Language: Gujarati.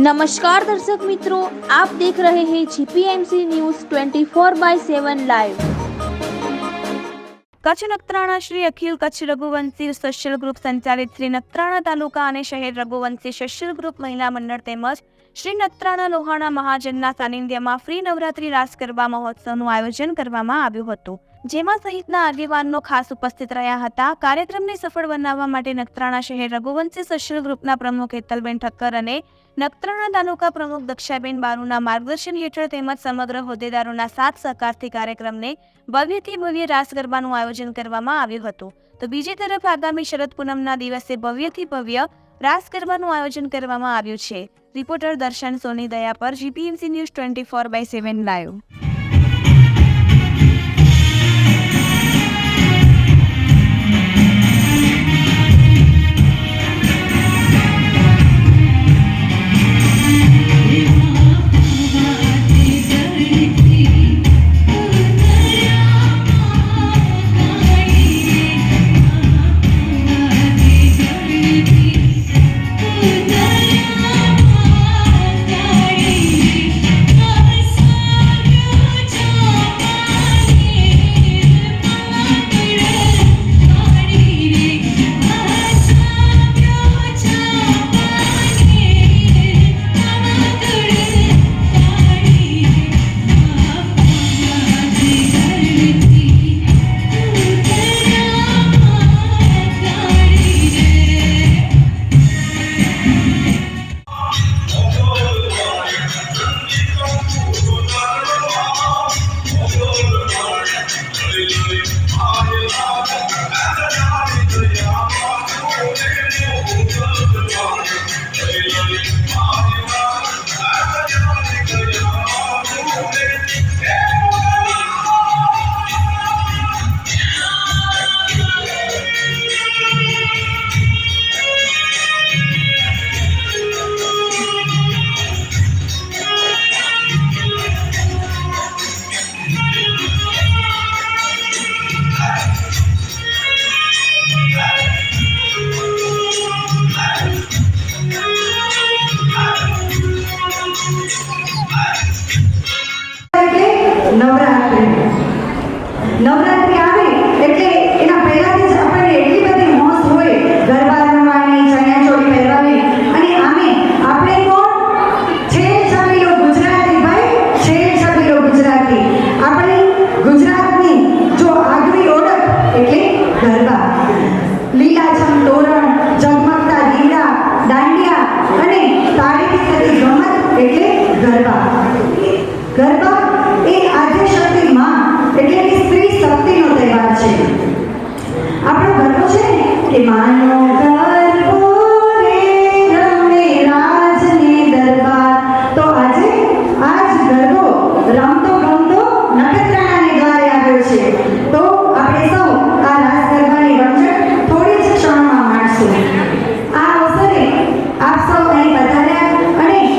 નમસ્કાર દર્શક મિત્રો આપ દેખ રહે હૈ GPMC news 24 by 7 live Kutch Nakhatrana Shri Akhil Kutch Raghuvanshi social group સંચાલિત શ્રી નખત્રાણા તાલુકા અને શહેર રઘુવંશી સોશિયલ ગ્રુપ મહિલા મંડળ તેમજ શ્રી નખત્રાણા લોહાણા મહાજનના સાનિધ્યમાં ફ્રી નવરાત્રી રાસ કરવા મહોત્સવનું આયોજન કરવામાં આવ્યું હતું. જેમાં સહિતના આગેવાનો ખાસ ઉપસ્થિત રહ્યા હતા. કાર્યક્રમને સફળ બનાવવા માટે નખત્રાણા શહેર રઘુવંશી સોશિયલ ગ્રુપના પ્રમુખ હેતલબેન ઠક્કર અને નખત્રાણા તાલુકા પ્રમુખ દક્ષાબેન બારુના માર્ગદર્શન હેઠળ તેમજ સમગ્ર હોદ્દેદારોના સાથ સહકારથી કાર્યક્રમને ભવ્યથી ભવ્ય રાસ ગરબાનું આયોજન કરવામાં આવ્યું હતું. તો બીજી તરફ આગામી શરદ પૂનમના દિવસે ભવ્યથી ભવ્ય રાસ ગરબાનું આયોજન કરવામાં આવ્યું છે. રિપોર્ટર દર્શન સોની દયા પર GPMC news twenty four by seven live. એટલે નવરાત્રિ નવરાત્રિ રામતા